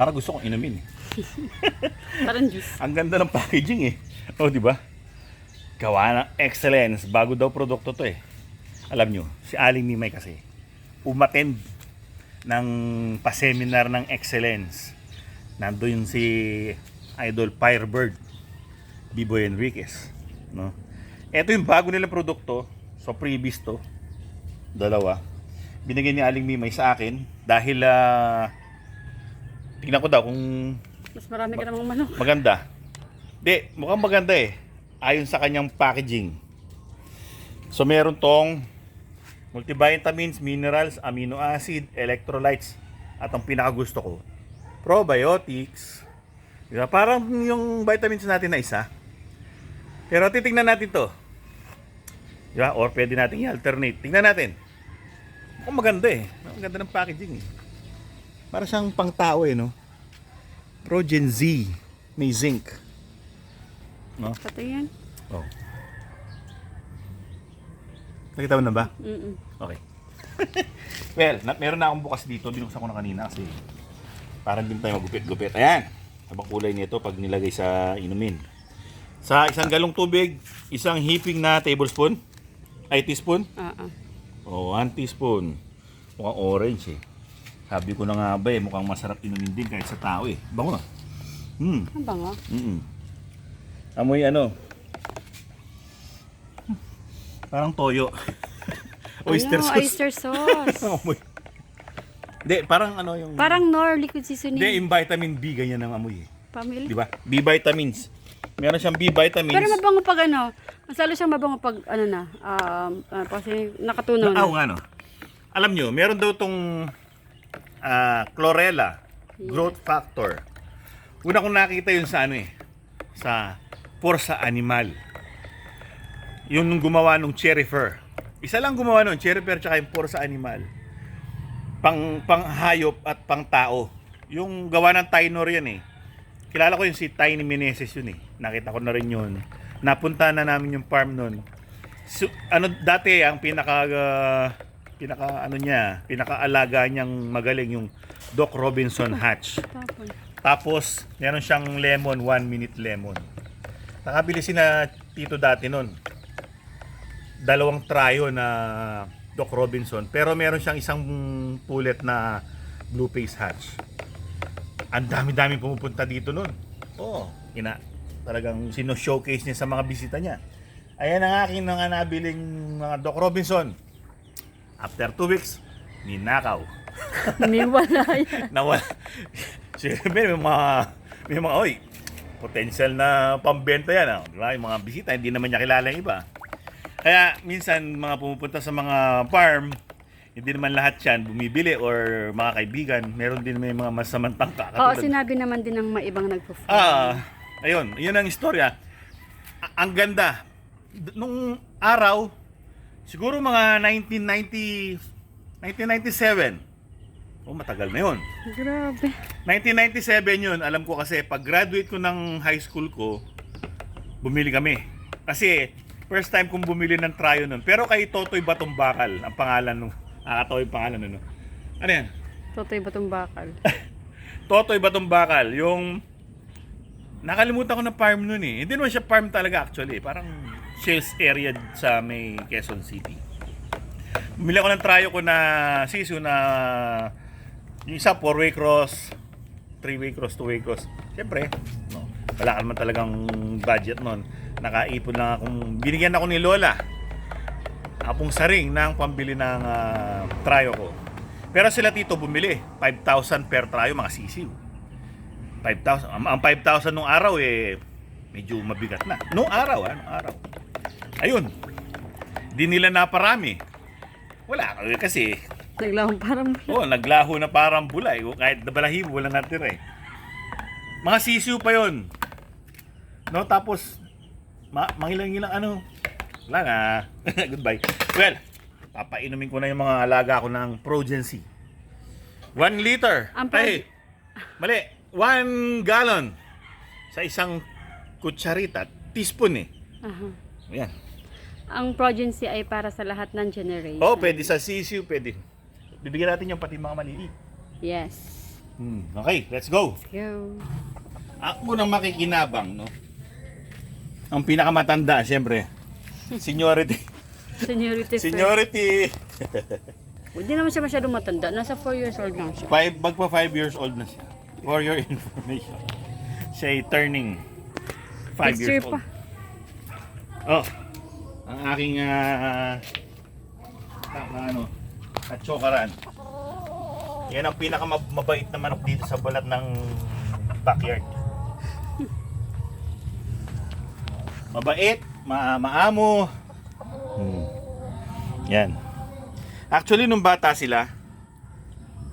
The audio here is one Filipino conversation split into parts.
Para gusto kong inumin eh. Parang juice. Ang ganda ng packaging eh. Oh, di ba? Gawa ng excellence. Bago daw produkto to eh. Alam nyo, si Aling Mimay kasi, umattend ng pa-seminar ng excellence. Nandun si Idol Firebird, Biboy Enriquez. No? Ito yung bago nilang produkto. So, previous to. Dalawa. Binigay ni Aling Mimay sa akin dahil ah tingnan ko daw kung Mas marami ka namang manok. Maganda. Di, mukhang maganda eh. Ayon sa kanyang packaging. So meron tong multivitamins, minerals, amino acid, electrolytes, at ang pinakagusto ko, probiotics. Diba? Parang yung vitamins natin na isa. Pero titingnan natin to. Diba? Or pwede natin i-alternate. Tingnan natin. Mukhang maganda eh. Ang ganda ng packaging eh. Para siyang pang tao eh, no? Progen Z. May zinc. No? Patingin. Oh. Nakita mo na ba? Mm-mm. Okay. well, na, meron na akong bukas dito. Binuksan ko na kanina kasi parang din tayo magupit-gupit. Ayan. Habang kulay nito pag nilagay sa inumin. Sa isang galong tubig, isang heaping na tablespoon. Ay, teaspoon. Ah, ah. O, one teaspoon. Mukhang orange eh. Sabi ko na nga ba eh, mukhang masarap inumin din kahit sa tao eh. Bango na. Hmm. Ang bango. Mm Amoy ano? Parang toyo. oyster ano, sauce. oyster sauce. amoy. Hindi, parang ano yung... Parang Nor liquid seasoning. Hindi, yung vitamin B, ganyan ang amoy eh. Family. Di ba? B vitamins. Meron siyang B vitamins. Pero mabango pag ano. Mas lalo siyang mabango pag ano na. Um, uh, kasi nakatunaw Na, na. oh, ano. Alam nyo, meron daw tong ah, chlorella, growth factor. Una kong nakita yun sa ano eh, sa Forza Animal. Yung nung gumawa nung cherry fur. Isa lang gumawa nun, cherry fur tsaka yung Forza Animal. Pang, pang hayop at pang tao. Yung gawa ng Tainor yan eh. Kilala ko yung si Tiny Meneses yun eh. Nakita ko na rin yun. Napunta na namin yung farm nun. So, ano dati ang pinaka uh, pinaka ano niya, pinakaalaga niyang magaling yung Doc Robinson Hatch. Tapos meron siyang lemon, one minute lemon. Nakabili si na Tito dati nun. Dalawang tryo na Doc Robinson, pero meron siyang isang pulet na Blue Face Hatch. Ang dami-dami pumupunta dito nun. Oo, ina talagang sino-showcase niya sa mga bisita niya. Ayan ang aking mga nabiling mga Doc Robinson. After two weeks, ninakaw. May wala yan. Nawala. Siyempre, may mga, may mga, oy, potential na pambenta yan. Ah. Di ba? Yung mga bisita, hindi naman niya kilala yung iba. Kaya, minsan, mga pumupunta sa mga farm, hindi naman lahat yan bumibili or mga kaibigan. Meron din may mga masamang tangka. Oo, sinabi naman din ng maibang nagpo Ah, ayun, yun ang istorya. A- ang ganda. D- Nung araw, siguro mga 1990, 1997. Oh, matagal na yun. Grabe. 1997 yun, alam ko kasi pag graduate ko ng high school ko, bumili kami. Kasi first time kong bumili ng tryo nun. Pero kay Totoy Batong Bakal, ang pangalan nung, nakakatawa yung pangalan nun. no? Ano yan? Totoy batong bakal. Totoy Batong Bakal, yung nakalimutan ko na farm nun eh. Hindi naman siya farm talaga actually. Parang sales area sa may Quezon City. Bumili ako ng tryo ko na sisu na yung isa 4-way cross, 3-way cross, 2-way cross. Siyempre, no, wala ka naman talagang budget nun. Nakaipon lang akong, binigyan ako ni Lola. Apong saring ng pambili ng ah, tryo ko. Pero sila tito bumili, 5,000 per tryo mga sisiw. 5,000. Ang, ang 5,000 nung araw eh medyo mabigat na. Nung araw, ah, nung araw. Ayun. Di nila naparami. Wala eh, kasi Naglawang parang oh, naglaho na parang bulay. O, Kahit balahibo, wala natira eh. Mga sisiw pa yon. No, tapos ma mangilang-ilang ano. Wala nga. Goodbye. Well, papainumin ko na yung mga alaga ko ng Progency. 1 liter. Ang Ay, mali. 1 gallon sa isang kutsarita. Teaspoon eh. Aha. Ayan. Ang Progency ay para sa lahat ng generation. Oh, pwede sa sisiw, pwede. Bibigyan natin yung pati mga maliliit. Yes. Hmm, okay, let's go. Yo. Ako nang makikinabang, no? Ang pinakamatanda, siyempre. Seniority. Seniority. Seniority. Hindi naman siya masyadong matanda. Nasa 4 years old lang siya. Five, magpa 5 years old na siya. For your information. Siya ay turning 5 Next year years pa. Oh, ang aking ah tama ano, katsokaran. Yan ang pinakamabait na manok dito sa balat ng backyard. Mabait, ma maamo. Hmm. Yan. Actually, nung bata sila,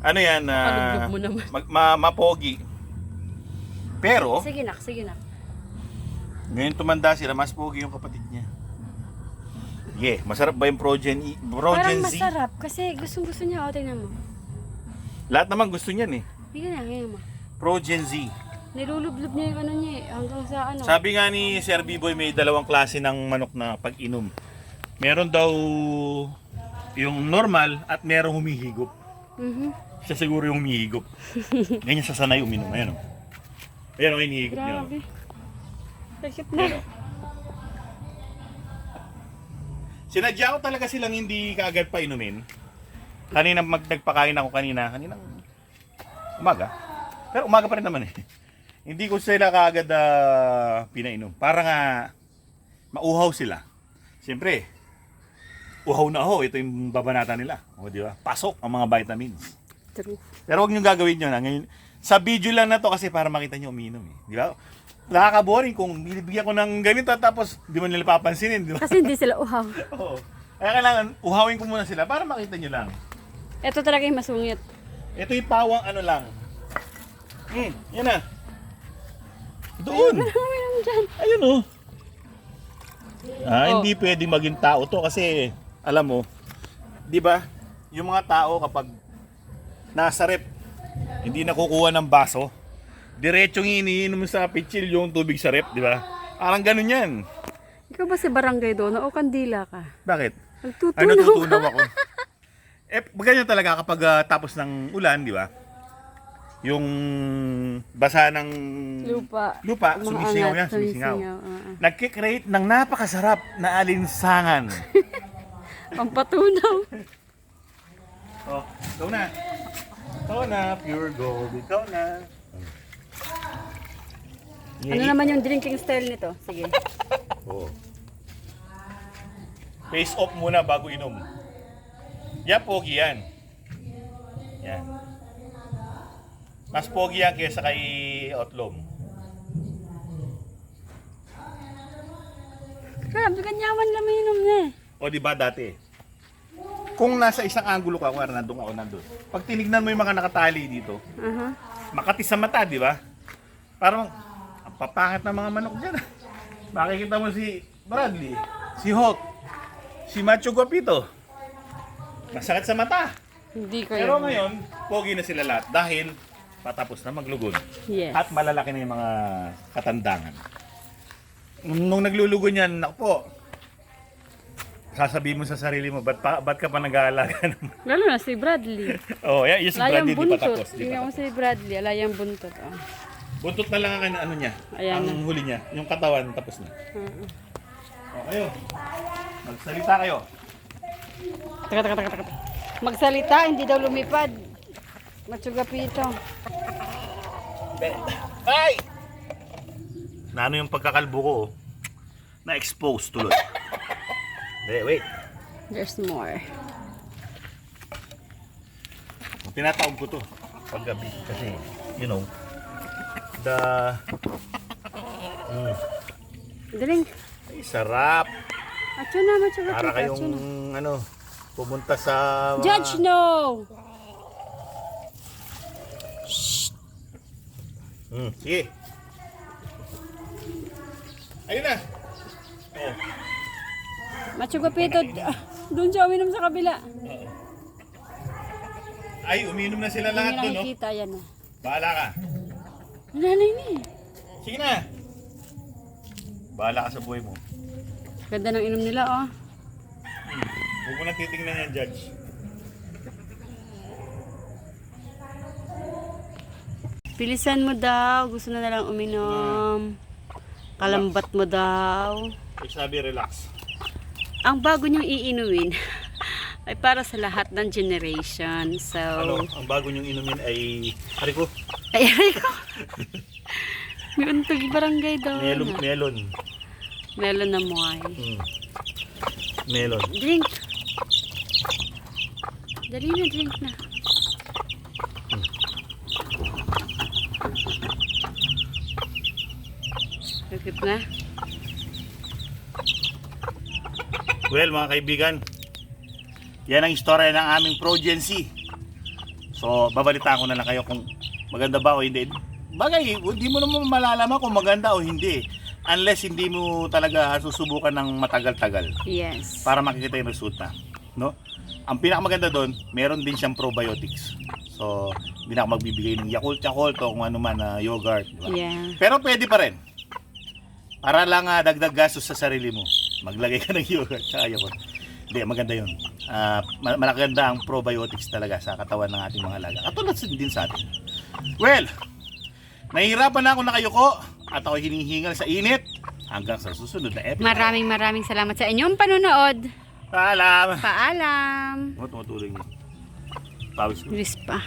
ano yan, mo naman. mag- ma- mapogi. Pero, Sige nak, sige nak. Ngayon tumanda sila, mas pogi yung kapatid niya. Yeah, masarap ba yung Progen, E- Parang Progen Z? masarap kasi gustong gusto niya. O, tingnan mo. Lahat naman gusto niyan eh. Hindi na, ngayon mo. Progen Z. Nilulublob niya yung ano niya eh, hanggang sa ano. Sabi nga ni Sir B-Boy, may dalawang klase ng manok na pag-inom. Meron daw yung normal at merong humihigop. Mhm. Siya siguro yung humihigop. Ganyan siya sanay uminom. Ayan o. Ayan o, hinihigop niya. oh. Grabe. Sakit na. Sinadya ko talaga silang hindi kaagad pa inumin. Kanina mag nagpakain ako kanina, kaninang umaga. Pero umaga pa rin naman eh. Hindi ko sila kaagad ah, pinainom. Para nga mauhaw sila. Siyempre, uhaw na ho, ito yung babanata nila. O di ba? Pasok ang mga vitamins. True. Pero huwag nyo gagawin yun. Ha? Ngayon, sa video lang na to kasi para makita nyo uminom. Eh. Di ba? Nakaka-boring kung binibigyan ko ng ganito tapos di mo nila papansinin. Di ba? Kasi hindi sila uhaw. Oo. Kaya kailangan, uhawin ko muna sila para makita nyo lang. Ito talaga yung masungit. Ito yung pawang ano lang. Hmm, yan na. Doon. Dyan. Ayun oh. Ah, Oh. hindi pwedeng maging tao to kasi alam mo, 'di ba? Yung mga tao kapag nasa rep, hindi nakukuha ng baso, diretsong iniinom sa pitsil yung tubig sa rep, 'di ba? Parang ganun 'yan. Ikaw ba si barangay doon o kandila ka? Bakit? Nagtutunaw Ay, natutunaw ako. eh, ganyan talaga kapag ah, tapos ng ulan, di ba? Yung basa ng Lupa. lupa, sumisingaw yan, sumisingaw. oo. Nagkikreate ng napakasarap na alinsangan. Pampatunaw. oh, ikaw na. Ikaw na, pure gold. Ikaw na. Ano naman yung drinking style nito? Sige. Oo. Face off muna bago inom. Yan, pogi yan. Yan. Mas pogi yan kaysa kay Otlong. Grabe, ganyaman lang minom na eh. O di ba dati? Kung nasa isang angulo ka, kung nandun ako nandun. Pag tinignan mo yung mga nakatali dito, Aha. makati sa mata, di ba? Parang, ang papangit ng mga manok dyan. Makikita mo si Bradley, si Hawk, si Macho Guapito. Masakit sa mata. Hindi kayo. Pero ngayon, pogi na sila lahat dahil patapos na maglugod. Yes. At malalaki na yung mga katandangan. Nung, naglulugo niyan, ako po, sasabihin mo sa sarili mo, ba't, pa, ba't ka pa nag-aalaga naman? Lalo na si Bradley. oh, yeah, yung si Bradley, di pa buntot. tapos. Di pa Tingnan mo tapos. si Bradley, layang buntot. Oh. Buntot na lang ang ano niya, Ayan ang huli niya. Yung katawan, tapos na. Uh-uh. O, kayo, magsalita kayo. Taka, taka, taka, taka. Magsalita, hindi daw lumipad. Matsugapito. Ay! Na ano yung pagkakalbo ko, oh. na-expose tuloy. Hindi, wait. There's more. Tinatawag ko to paggabi kasi, you know, the... Mm, Drink. ay, sarap. Atso na, matsugapito. Para Atso kayong, na. ano, pumunta sa... mga- Judge, no! Mm, sige. Ayun na. Oh, Matsugapito. Doon siya uminom sa kabila. ay, uminom na sila Hindi lahat doon, no? nakikita, yan na. Bahala ka. Nanay ni. Sige na. Bahala ka sa buhay mo. Ganda ng inom nila, oh. Huwag mo na titingnan yan, Judge. Bilisan mo daw. Gusto na nalang uminom. Kalambat mo daw. Eh, sabi, relax. Ang bago niyong iinumin ay para sa lahat ng generation. So, Ano, ang bago niyong inumin ay, hari ko, ay, ko. May untog barangay daw. melon, melon. Melon na muay. Mm. Melon. Drink. Dali na, drink na. Bakit na? Well, mga kaibigan, yan ang istorya ng aming progency. So, babalita ko na lang kayo kung maganda ba o hindi. Bagay, hindi mo naman malalaman kung maganda o hindi. Unless hindi mo talaga susubukan ng matagal-tagal Yes. para makikita yung resulta. No? Ang pinakamaganda doon, meron din siyang probiotics. So, hindi na ako magbibigay ng Yakult, Yakult o kung ano man na yogurt. di ba? Yeah. Pero pwede pa rin. Para lang ah, dagdag gastos sa sarili mo. Maglagay ka ng yogurt sa yogurt. Hindi, maganda yun. Ah, ma- malaganda ang probiotics talaga sa katawan ng ating mga alaga. Katulad din sa atin. Well, nahihirapan na ako nakayuko at ako hinihingal sa init hanggang sa susunod na episode. Maraming maraming salamat sa inyong panonood. Paalam! Paalam. Ano tumutulong niya? Pawis ko. Pa.